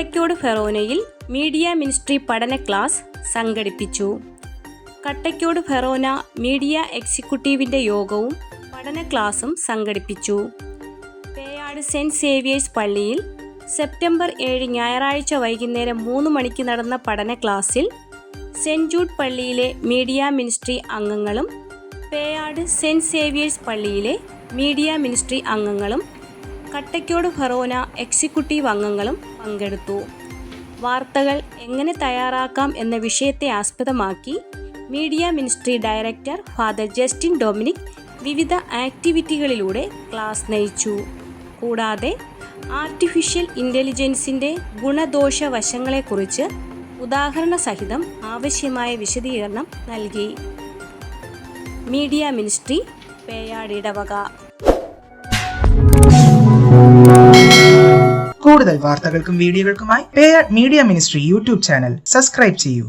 കട്ടയ്ക്കോട് ഫെറോനയിൽ media ministry പഠന class സംഘടിപ്പിച്ചു. കട്ടക്കോട് ഫെറോന മീഡിയ എക്സിക്യൂട്ടീവിന്റെ യോഗവും പഠന ക്ലാസും സംഘടിപ്പിച്ചു. പേയാട് സെന്റ് സേവിയേഴ്സ് പള്ളിയിൽ സെപ്റ്റംബർ ഏഴ് ഞായറാഴ്ച വൈകുന്നേരം മൂന്ന് മണിക്ക് നടന്ന പഠന ക്ലാസ്സിൽ സെന്റ് ജൂഡ് പള്ളിയിലെ മീഡിയ മിനിസ്ട്രി അംഗങ്ങളും പേയാട് സെന്റ് സേവിയേഴ്സ് പള്ളിയിലെ മീഡിയ മിനിസ്ട്രി അംഗങ്ങളും കട്ടയ്ക്കോട് ഫറോന എക്സിക്യൂട്ടീവ് അംഗങ്ങളും പങ്കെടുത്തു. വാർത്തകൾ എങ്ങനെ തയ്യാറാക്കാം എന്ന വിഷയത്തെ ആസ്പദമാക്കി media ministry director father Justin Dominic വിവിധ ആക്ടിവിറ്റികളിലൂടെ ക്ലാസ് നയിച്ചു. കൂടാതെ ആർട്ടിഫിഷ്യൽ ഇന്റലിജൻസിന്റെ ഗുണദോഷ വശങ്ങളെക്കുറിച്ച് ഉദാഹരണ സഹിതം ആവശ്യമായ വിശദീകരണം നൽകി. മീഡിയ മിനിസ്ട്രി പേയാടിടവക കൂടുതൽ വാർത്തകൾക്കും വീഡിയോകൾക്കുമായി Peyad media ministry YouTube channel. Subscribe ചെയ്യൂ.